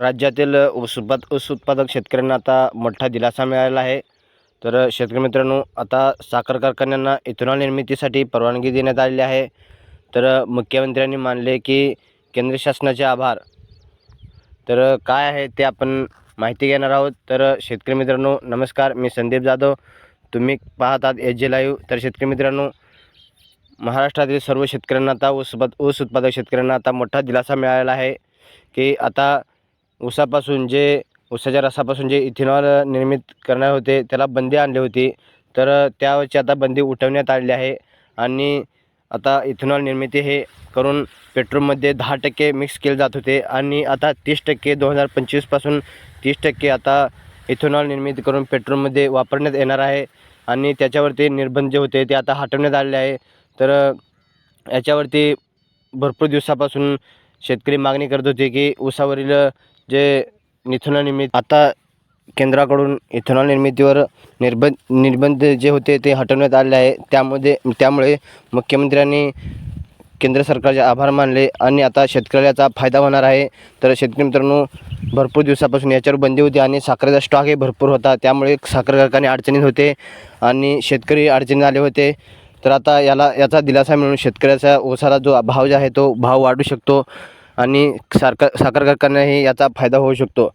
राज्यातील ऊस उत्पाद ऊस उत्पादक शेतकऱ्यांना आता मोठा दिलासा मिळालेला आहे. तर शेतकरी मित्रांनो आता साखर कारखान्यांना इथेनॉल निर्मितीसाठी परवानगी देण्यात आलेली आहे. तर मुख्यमंत्र्यांनी मानले की केंद्र शासनाचे आभार. तर काय आहे ते आपण माहिती घेणार आहोत. तर शेतकरी मित्रांनो नमस्कार. मी संदीप जाधव. तुम्ही पाहतात एच जे लाईव्ह. तर शेतकरी मित्रांनो महाराष्ट्रातील सर्व शेतकऱ्यांना आता ऊस ऊस उत्पादक शेतकऱ्यांना आता मोठा दिलासा मिळालेला आहे की आता ऊसापासून जे ऊसाच्या रसापासून जे इथेनॉल निर्मित करणार होते त्याला बंदी आणली होती. तर त्यावरची आता बंदी उठवण्यात आलेली आहे. आणि आता इथेनॉल निर्मिती हे करून पेट्रोलमध्ये दहा टक्के मिक्स केले जात होते. आणि आता तीस टक्के दोन हजार पंचवीसपासून तीस टक्के आता इथेनॉल निर्मिती करून पेट्रोलमध्ये वापरण्यात येणार आहे. आणि त्याच्यावरती निर्बंध जे होते ते आता हटवण्यात आलेले आहे. तर याच्यावरती भरपूर दिवसापासून शेतकरी मागणी करत होते की ऊसावरील जे इथेनॉल निर्मित आता केंद्राकडून इथेनॉल निर्मितीवर निर्बंध निर्बंध जे होते ते हटवण्यात आले आहे. त्यामध्ये त्यामुळे मुख्यमंत्र्यांनी केंद्र सरकारचे आभार मानले आणि आता शेतकऱ्याचा फायदा होणार आहे. तर शेतकरी मित्रांनो भरपूर दिवसापासून याच्यावर बंदी होती आणि साखरेचा स्टॉकही भरपूर होता. त्यामुळे साखर कारखाने अडचणीत होते आणि शेतकरी अडचणीत आले होते. तर आता याला याचा दिलासा मिळून शेतकऱ्याचा ओसाला जो भाव जो आहे तो भाव वाढू शकतो. आणि सारखा साखर कारखान्याही याचा फायदा होऊ शकतो.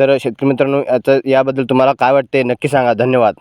तर शेतकरी मित्रांनो याचं याबद्दल तुम्हाला काय वाटते नक्की सांगा. धन्यवाद.